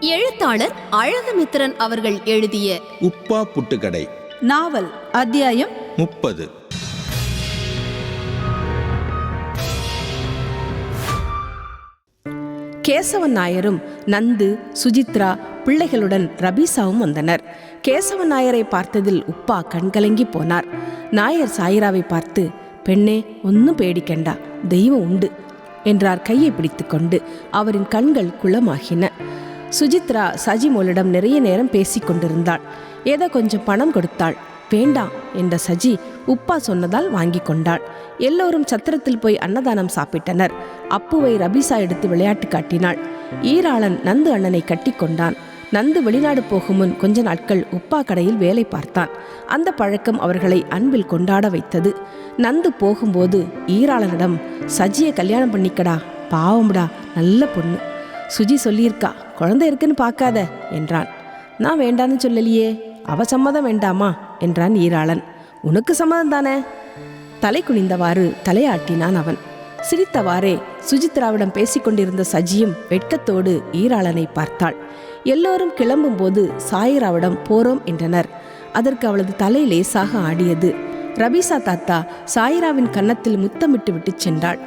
எழுத்தாளர் அழகுமித்திரன் அவர்கள் எழுதிய உப்பா புட்டுக்கடை. நாவல் அத்தியாயம் முப்பது. கேசவன் நாயரும் நந்து சுஜித்ரா பிள்ளைகளுடன் ரபீசாவும் வந்தனர். கேசவன் நாயரை பார்த்ததில் உப்பா கண்கலங்கி போனார். நாயர் சாயிராவை பார்த்து பெண்ணே ஒன்னும் பேடிக்கண்டா தெய்வம் உண்டு என்றார் கையை பிடித்துக்கொண்டு. அவரின் கண்கள் குளமாகின. சுஜித்ரா சஜிமோலிடம் நிறைய நேரம் பேசி கொண்டிருந்தாள். ஏதோ கொஞ்சம் பணம் கொடுத்தாள். வேண்டாம் என்ற சஜி உப்பா சொன்னதால் வாங்கி கொண்டாள். எல்லோரும் சத்திரத்தில் போய் அன்னதானம் சாப்பிட்டனர். அப்புவை ரபீசா எடுத்து விளையாட்டு காட்டினாள். ஈராளன் நந்து அண்ணனை கட்டி கொண்டான். நந்து வெளிநாடு போகும் முன் கொஞ்ச நாட்கள் உப்பா கடையில் வேலை பார்த்தான். அந்த பழக்கம் அவர்களை அன்பில் கொண்டாட வைத்தது. நந்து போகும்போது ஈராளனிடம் சஜியை கல்யாணம் பண்ணிக்கடா. பாவம்டா நல்ல பொண்ணு. சுஜி சொல்லியிருக்கா குழந்தை இருக்குன்னு பார்க்காத என்றான். நான் வேண்டான்னு சொல்லலையே அவ சம்மதம் வேண்டாமா என்றான் ஈராளன். உனக்கு சம்மதம் தானே? தலை குனிந்தவாறு தலையாட்டினான் அவன். சிரித்தவாறே சுஜித்ராவிடம் பேசிக்கொண்டிருந்த சஜியும் வெட்கத்தோடு ஈராளனை பார்த்தாள். எல்லோரும் கிளம்பும்போது சாயிராவிடம் போறோம் என்றனர். அதற்கு அவளது தலை லேசாக ஆடியது. ரபீசா தாத்தா சாயிராவின் கன்னத்தில் முத்தமிட்டு விட்டு சென்றாள்.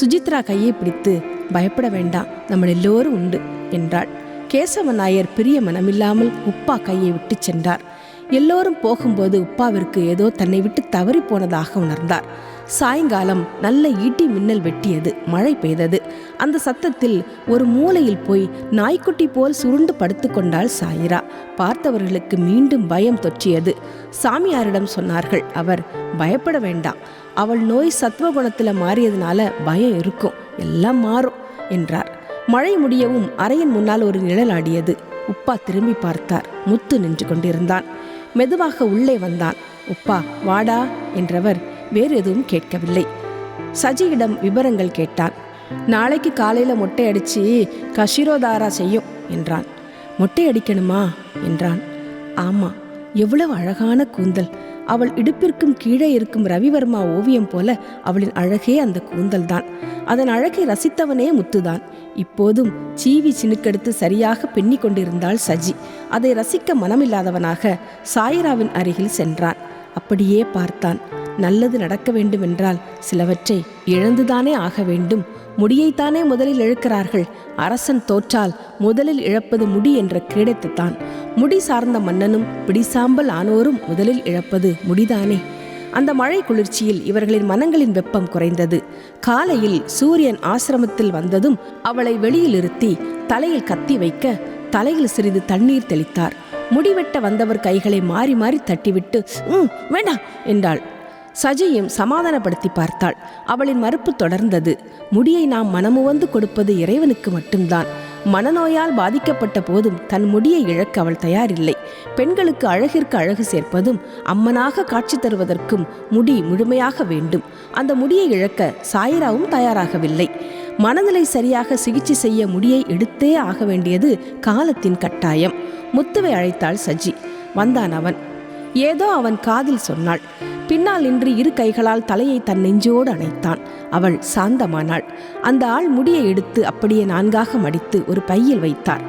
சுஜித்ரா கையை பிடித்து பயப்பட வேண்டாம். நம்ம எல்லோரும் உண்டு என்றாள். கேசவ நாயர் பிரிய மனமில்லாமல் உப்பா கையை விட்டு சென்றார். எல்லோரும் போகும்போது உப்பாவிற்கு ஏதோ தன்னை விட்டு தவறி போனதாக உணர்ந்தார். சாயங்காலம் நல்ல ஈட்டி மின்னல் வெட்டியது மழை பெய்தது. அந்த சத்தத்தில் ஒரு மூலையில் போய் நாய்க்குட்டி போல் சுருண்டு படுத்துக்கொண்டாள் சாயிரா. பார்த்தவர்களுக்கு மீண்டும் பயம் தொற்றியது. சாமியாரிடம் சொன்னார்கள் அவர் பயப்பட வேண்டாம். அவள் நோய் சத்வகுணத்தில் மாறியதுனால பயம் இருக்கும். எல்லாம் மாறும். என்றார். மழை முடியவும் அறையின் முன்னால் ஒரு நிழல் ஆடியது. உப்பா திரும்பி பார்த்தார். முத்து நின்று கொண்டிருந்தான். மெதுவாக உள்ளே வந்தான். உப்பா வாடா என்றவர் வேறு எதுவும் கேட்கவில்லை. சஜியிடம் விவரங்கள் கேட்டான். நாளைக்கு காலையில மொட்டை அடிச்சு கஷிரோதாரா செய்யும் என்றான். மொட்டை அடிக்கணுமா? என்றான். ஆமா எவ்வளவு அழகான கூந்தல். அவள் இடுப்பிற்கும் கீழே இருக்கும் ரவிவர்மா ஓவியம் போல அவளின் அழகே அந்த கூந்தல் தான் அதன் அழகை ரசித்தவனே முத்துதான். இப்போதும் சீவி சினுக்கெடுத்து சரியாக பெண்ணிக் கொண்டிருந்தாள் சஜி. அதை ரசிக்க மனமில்லாதவனாக சாயிராவின் அருகில் சென்றான். அப்படியே பார்த்தான். நல்லது நடக்க வேண்டுமென்றால் சிலவற்றை இழந்துதானே ஆக வேண்டும். முடியைத்தானே முதலில் இழக்கிறார்கள். அரசன் தோற்றால் முதலில் இழப்பது முடி என்ற கிரீடத்தைத்தான். முடி சார்ந்த மன்னனும் பிடிசாம்பல் ஆனோரும் முதலில் இழப்பது முடிதானே? அந்த மழை குளிர்ச்சியில் இவர்களின் மனங்களின் வெப்பம் குறைந்தது. காலையில் சூரியன் ஆசிரமத்தில் வந்ததும் அவளை வெளியில் இருத்தி தலையில் கத்தி வைக்க தலையில் சிறிது தண்ணீர் தெளித்தார். முடிவெட்ட வந்தவர் கைகளை மாறி மாறி தட்டிவிட்டு ம் வேண்டாம் என்றாள். சஜியும் சமாதானப்படுத்தி பார்த்தாள். அவளின் மறுப்பு தொடர்ந்தது. முடியை நாம் மனமுவந்து கொடுப்பது இறைவனுக்கு மட்டும்தான். மனநோயால் பாதிக்கப்பட்ட போதும் தன் முடியை இழக்க அவள் தயாரில்லை. பெண்களுக்கு அழகிற்கு அழகு சேர்ப்பதும் அம்மனாக காட்சி தருவதற்கும் முடி முழுமையாக வேண்டும். அந்த முடியை இழக்க சாயிராவும் தயாராகவில்லை. மனநிலை சரியாக சிகிச்சை செய்ய முடியை எடுத்தே ஆக வேண்டியது காலத்தின் கட்டாயம். முத்துவை அழைத்தாள் சஜி. வந்தான் அவன். ஏதோ அவன் காதில் சொன்னாள். பின்னால் நின்று இரு கைகளால் தலையை தன் நெஞ்சோடு அணைத்தான். அவள் சாந்தமானாள். அந்த ஆள் முடியை எடுத்து அப்படியே நான்காக மடித்து ஒரு பையில் வைத்தார்.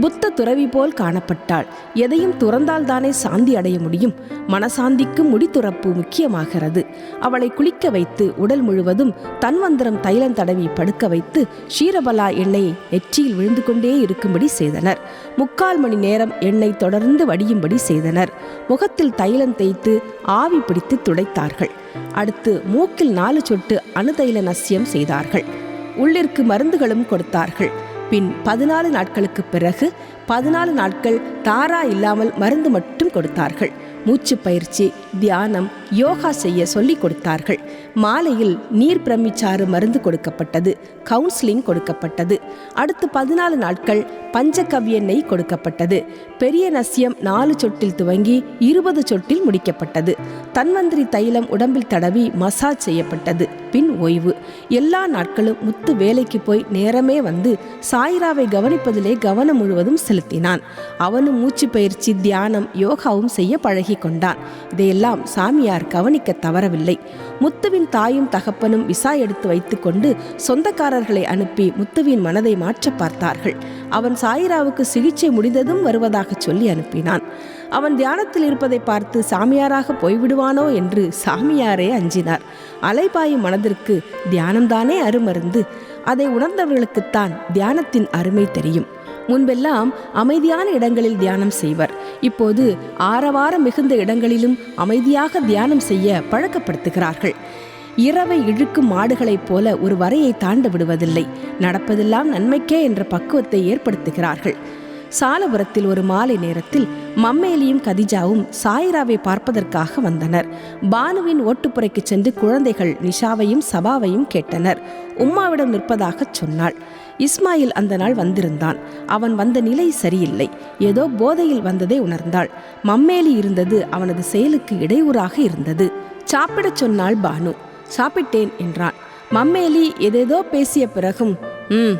புத்த துறவி போல் காணப்பட்டாள். எதையும் துறந்தால் தானே சாந்தி அடைய முடியும். மனசாந்திக்கு முடித்துறப்பு முக்கியமாகிறது. அவளை குளிக்க வைத்து உடல் முழுவதும் தன்வந்திரம் தைலம் தடவி படுக்க வைத்து ஷீரபலா எண்ணெயை நெற்றியில் விழுந்து கொண்டே இருக்கும்படி செய்தனர். முக்கால் மணி நேரம் எண்ணெய் தொடர்ந்து வடியும்படி செய்தனர். முகத்தில் தைலம் தேய்த்து ஆவி பிடித்து துடைத்தார்கள். அடுத்து மூக்கில் நாலு சொட்டு அணுதைல நசியம் செய்தார்கள். உள்ளிற்கு மருந்துகளும் கொடுத்தார்கள். பின் பதினாலு நாட்களுக்கு பிறகு பதினாலு நாட்கள் தாரா இல்லாமல் மருந்து மட்டும் கொடுத்தார்கள். மூச்சு பயிற்சி தியானம் யோகா செய்ய சொல்லிக் கொடுத்தார்கள். மாலையில் நீர் பிரமிச்சாறு மருந்து கொடுக்கப்பட்டது கவுன்சிலிங் கொடுக்கப்பட்டது. அடுத்து பதினாலு நாட்கள் பஞ்சகவ்ய நெய் கொடுக்கப்பட்டது. பெரிய நசியம் நாலு சொட்டில் துவங்கி இருபது சொட்டில் முடிக்கப்பட்டது. தன்வந்திரி தைலம் உடம்பில் தடவி மசாஜ் செய்யப்பட்டது. பின் ஓய்வு. எல்லா நாட்களும் முத்து வேலைக்கு போய் நேரமே வந்து சாயிராவை கவனிப்பதிலே கவனம் முழுவதும் செலுத்தினான். அவனும் மூச்சு பயிற்சி தியானம் யோகாவும் செய்ய பழகி கொண்டான். இதையெல்லாம் சாமியார் சாமியார் கவனிக்க தவறவில்லை. முத்துவின் தாயும் தகப்பனும் விசா எடுத்து வைத்துக்கொண்டு சொந்தக்காரர்களை அனுப்பி முத்துவின் மனதை மாற்ற பார்த்தார்கள். அவன் சாயிராவுக்கு சிகிச்சை முடிந்ததும் வருவதாக சொல்லி அனுப்பினான். அவன் தியானத்தில் இருப்பதை பார்த்து சாமியாராக போய்விடுவானோ? என்று சாமியாரே அஞ்சினார். அலைபாயும் மனதிற்கு தியானம்தானே? அருமருந்து அதை உணர்ந்தவர்களுக்குத்தான் தியானத்தின் அருமை தெரியும். முன்பெல்லாம் அமைதியான இடங்களில் தியானம் செய்வர். இப்போது ஆரவாரம் மிகுந்த இடங்களிலும் அமைதியாக தியானம் செய்ய பழக்கப்படுத்துகிறார்கள். இரவை இழுக்கும் மாடுகளைப் போல ஒரு வரையை தாண்ட விடுவதில்லை. நடப்பதெல்லாம் நன்மைக்கே என்ற பக்குவத்தை ஏற்படுத்துகிறார்கள். சாலபுரத்தில் ஒரு மாலை நேரத்தில் மம்மேலியும் கதிஜாவும் சாயிராவை பார்ப்பதற்காக வந்தனர். பானுவின் ஓட்டுப்புறைக்கு சென்று குழந்தைகள் நிஷாவையும் சபாவையும் கேட்டனர். உம்மாவிடம் நிற்பதாகச் சொன்னாள். இஸ்மாயில் அந்த நாள் வந்திருந்தான். அவன் வந்த நிலை சரியில்லை. ஏதோ போதையில் வந்ததை உணர்ந்தாள். மம்மேலி இருந்தது அவனது செயலுக்கு இடையூறாக இருந்தது. சாப்பிடச் சொன்னாள் பானு. சாப்பிட்டேன் என்றான். மம்மேலி எதேதோ பேசிய பிறகும் ம்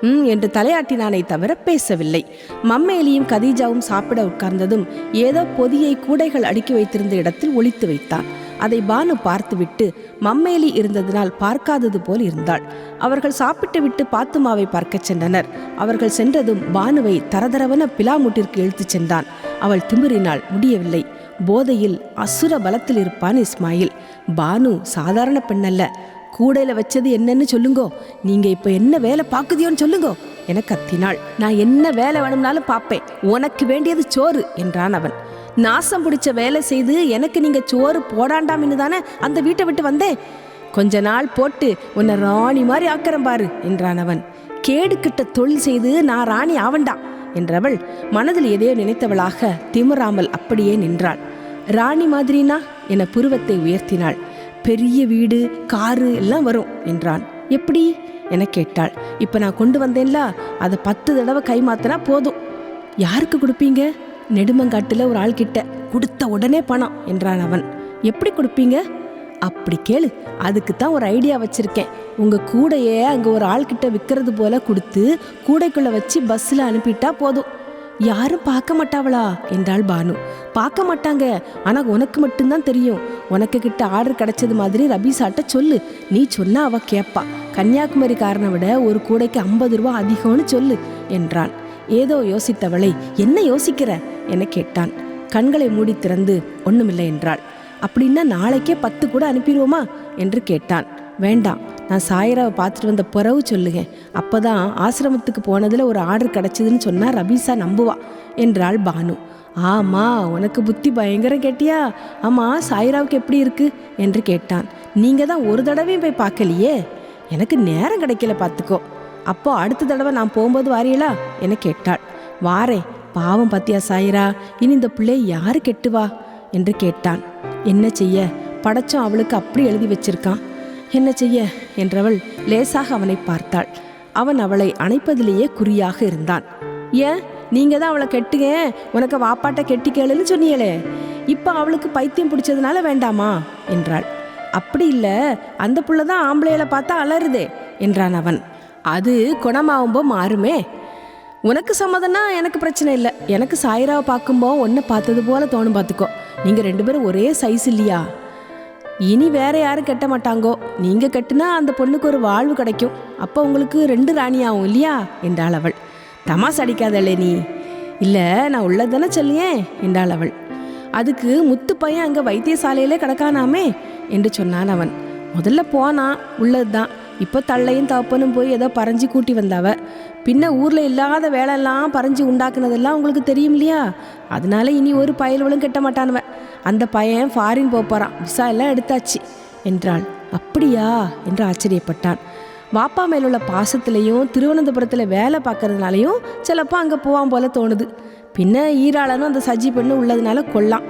ம் என்று தலையாட்டினானே தவிர பேசவில்லை. மம்மேலியும் கதீஜாவும் சாப்பிட உட்கார்ந்ததும் ஏதோ பொதியை கூடைகள் அடுக்கி வைத்திருந்த இடத்தில் ஒழித்து வைத்தான். அதை பானு பார்த்துவிட்டு மம்மேலி இருந்ததினால் பார்க்காதது போல் இருந்தாள். அவர்கள் சாப்பிட்டு விட்டு பாத்துமாவை பார்க்கச் சென்றனர். அவர்கள் சென்றதும் பானுவை தரதரவன பிலாமுட்டிற்கு இழுத்துச் சென்றான். அவள் திமிறினாள் முடியவில்லை. போதையில் அசுர பலத்தில் இருப்பான் இஸ்மாயில். பானு சாதாரண பெண்ணல்ல. கூடையில் வச்சது என்னன்னு சொல்லுங்கோ. நீங்க இப்போ என்ன வேலை பார்க்குதியோன்னு சொல்லுங்கோ. என கத்தினாள். நான் என்ன வேலை வேணும்னாலும் பார்ப்பேன். உனக்கு வேண்டியது சோறு என்றான் அவன். நாசம் பிடிச்ச வேலை செய்து எனக்கு நீங்க சோறு போடாண்டாமின்னு தானே அந்த வீட்டை விட்டு வந்தேன் கொஞ்ச நாள் போட்டு உன்னை ராணி மாதிரி ஆக்கறம் பாரு என்றான் அவன். கேடு கிட்ட தொழில் செய்து நான் ராணி ஆவண்டா என்றவள் மனதில் எதையோ நினைத்தவளாக திமுறாமல் அப்படியே நின்றாள். ராணி மாதிரினா? என புருவத்தை உயர்த்தினாள். பெரிய வீடு காரு எல்லாம் வரும் என்றான். எப்படி? என கேட்டாள். இப்ப நான் கொண்டு வந்தேன்ல அதை பத்து தடவை கை மாத்தினா போதும். யாருக்கு கொடுப்பீங்க? நெடுமங்காட்டுல ஒரு ஆள் கிட்ட கொடுத்த உடனே பணம் என்றான் அவன். எப்படி கொடுப்பீங்க? அப்படி கேளு அதுக்கு தான் ஒரு ஐடியா வச்சிருக்கேன். உங்கள் கூடையே அங்கே ஒரு ஆள் கிட்ட விற்கிறது போல கொடுத்து கூடைக்குள்ளே வச்சு பஸ்ஸில் அனுப்பிட்டா போதும். யாரும் பார்க்க மாட்டாவளா? என்றாள் பானு. பார்க்க மாட்டாங்க. ஆனால் உனக்கு மட்டும்தான் தெரியும். உனக்கு கிட்ட ஆர்டர் கிடைச்சது மாதிரி ரபீசாட்ட சொல்லு. நீ சொன்னா அவ கேட்பா கன்னியாகுமரிக்காரனை விட ஒரு கூடைக்கு ஐம்பது ரூபா அதிகம்னு சொல்லு என்றான். ஏதோ யோசித்தவளை என்ன யோசிக்கிற? என கேட்டான். கண்களை மூடி திறந்து ஒண்ணுமில்லை என்றாள். அப்படின்னா நாளைக்கே பத்து கூட அனுப்பிடுவோமா? என்று கேட்டான். வேண்டாம் நான் சாயராவை பார்த்துட்டு வந்த பிறவு சொல்லுங்க அப்பதான் ஆசிரமத்துக்கு போனதில் ஒரு ஆர்டர் கிடச்சிதுன்னு சொன்னால் ரபீசா நம்புவா என்றாள் பானு. ஆமா உனக்கு புத்தி பயங்கரம் கேட்டியா? ஆமாம் சாயிராவுக்கு எப்படி இருக்கு? என்று கேட்டான். நீங்கள் தான் ஒரு தடவையும் போய் பார்க்கலையே? எனக்கு நேரம் கிடைக்கல பார்த்துக்கோ. அப்போ அடுத்த தடவை நான் போகும்போது வாரியலா என கேட்டாள். வாரேன் பாவம் பாத்தியா சாயிரா? இனி இந்த பிள்ளை யாரு கெட்டுவா? என்று கேட்டான். என்ன செய்ய? படைச்சும் அவளுக்கு அப்படி எழுதி வச்சிருக்கான். என்ன செய்ய? என்றவள் லேசாக அவனை பார்த்தாள். அவன் அவளை அணைப்பதிலேயே குறியாக இருந்தான். ஏன் நீங்க தான் அவளை கெட்டுங்க. உனக்கு வாப்பாட்ட கெட்டி கேளுன்னு சொன்னீங்களே. இப்போ அவளுக்கு பைத்தியம் பிடிச்சதுனால வேண்டாமா? என்றாள். அப்படி இல்லை. அந்த புள்ள தான் ஆம்பளையில பார்த்தா அலறுதே என்றான் அவன். அது குணமாகும்போ மாறுமே. உனக்கு சம்மதம்னா எனக்கு பிரச்சனை இல்லை. எனக்கு சாயிராவை பார்க்கும்போது ஒன்றை பார்த்தது போல தோணும் பார்த்துக்கோ நீங்கள் ரெண்டு பேரும் ஒரே சைஸ் இல்லையா? இனி வேற யாரும் கட்ட மாட்டாங்கோ? நீங்கள் கட்டுனா அந்த பொண்ணுக்கு ஒரு வாழ்வு கிடைக்கும். அப்போ உங்களுக்கு ரெண்டு ராணியாகும் இல்லையா? என்றாள் அவள். தமாஸ் அடிக்காதல்லே நீ. இல்லை நான் உள்ளதானே சொல்லியேன்? என்றாள் அவள். அதுக்கு முத்து பையன் அங்கே வைத்தியசாலையிலே கிடக்கானாமே? என்று சொன்னான் அவன். முதல்ல போனான். உள்ளது தான் இப்போ தள்ளையும் தப்பனும் போய் ஏதோ பறஞ்சு கூட்டி வந்தாவ. பின்ன ஊரில் இல்லாத வேலையெல்லாம் பறஞ்சு உண்டாக்குனதெல்லாம் உங்களுக்கு தெரியும் இல்லையா? அதனால இனி ஒரு பயல்களும் கெட்ட மாட்டானுவன் அந்த பையன் ஃபாரின் போகிறான் விசா எல்லாம் எடுத்தாச்சு என்றாள். அப்படியா? என்று ஆச்சரியப்பட்டான். வாப்பா மேலுள்ள பாசத்திலையும் திருவனந்தபுரத்தில் வேலை பார்க்கறதுனாலையும் சிலப்போ அங்கே போவான் போல தோணுது. பின்ன ஈராளனும் அந்த சஜி பெண்ணு உள்ளதுனால கொல்லாம்.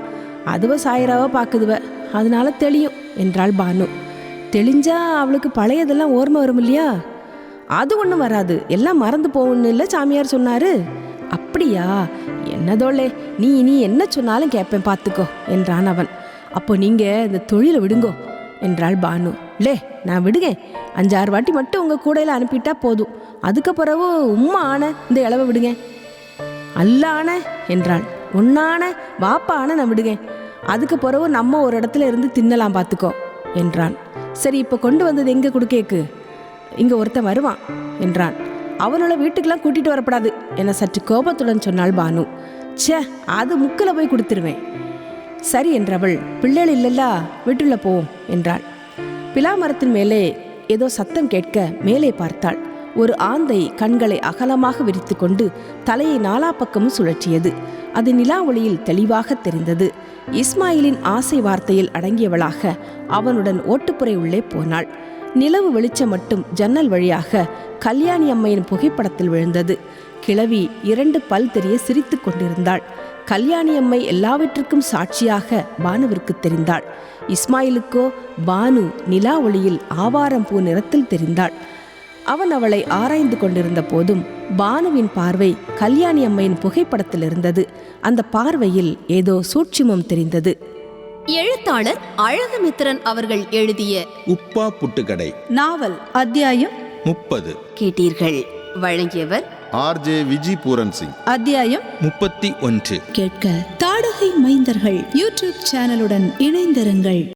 அதுவ சாயிராவோ பார்க்குதுவ அதனால தெளியும் என்றாள் பானு. தெளிஞ்சா அவளுக்கு பழையதெல்லாம் ஓர்மை வரும் இல்லையா? அது ஒன்றும் வராது. எல்லாம் மறந்து போகணும்னு இல்லை சாமியார் சொன்னாரு. அப்படியா? என்னதோலே நீ இனி என்ன சொன்னாலும் கேட்பேன் பார்த்துக்கோ என்றான் அவன். அப்போ நீங்கள் இந்த தொழிலை விடுங்கோ என்றாள் பானு. லே நான் விடுங்க அஞ்சாறு வாட்டி மட்டும் உங்கள் கூடையில் அனுப்பிட்டா போதும். அதுக்கு பிறகு உம்மா ஆன இந்த இளவை விடுங்க. அல்லான என்றாள். உன்னான வாப்பா ஆன நான் விடுங்க அதுக்கு பிறகு நம்ம ஒரு இடத்துல இருந்து தின்னலாம் பார்த்துக்கோ என்றான். சரி இப்போ கொண்டு வந்தது எங்கே குடுக்கேக்கு? இங்கே ஒருத்தன் வருவான் என்றான். அவனோட வீட்டுக்கெல்லாம் கூட்டிட்டு வரப்படாது என சற்று கோபத்துடன் சொன்னாள் பானு. ச்சே அது முக்கில் போய் கொடுத்துருவேன். சரி என்றவள் பிள்ளைகள் இல்லல்லா வீட்டுள்ள போவோம் என்றாள். பிலா மரத்தின் மேலே ஏதோ சத்தம் கேட்க மேலே பார்த்தாள். ஒரு ஆந்தை கண்களை அகலமாக விரித்து கொண்டு தலையை நாலா பக்கமும் சுழற்றியது. அது நிலா ஒளியில் தெளிவாக தெரிந்தது. இஸ்மாயிலின் ஆசை வார்த்தையில் அடங்கியவளாக அவனுடன் ஓட்டுப்புறை உள்ளே போனாள். நிலவு வெளிச்சம் மட்டும் ஜன்னல் வழியாக கல்யாணி அம்மையின் புகைப்படத்தில் விழுந்தது. கிழவி இரண்டு பல் தெரிய சிரித்துக் கொண்டிருந்தாள். கல்யாணி அம்மை எல்லாவற்றுக்கும் சாட்சியாக பானுவிற்கு தெரிந்தாள். இஸ்மாயிலுக்கோ பானு நிலா ஒளியில் ஆவாரம் பூ நிறத்தில் தெரிந்தாள். அவன் அவளை ஆராய்ந்து கொண்டிருந்த போதும் பானுவின் பார்வை கல்யாணி அம்மையின் புகைப்படத்தில் இருந்தது. அந்த பார்வையில் ஏதோ சூட்சுமம் தெரிந்தது. எழுத்தாளர் அழகுமித்திரன் அவர்கள் எழுதிய உப்பா புட்டுக்கடை. நாவல் அத்தியாயம் முப்பது. கேட்டீர்கள். வழங்கியவர் ஆர்ஜே விஜி பூரன் சிங் அத்தியாயம் முப்பத்தி ஒன்று. கேட்க தாடகை மைந்தர்கள் யூடியூப் சேனலுடன் இணைந்திருங்கள்.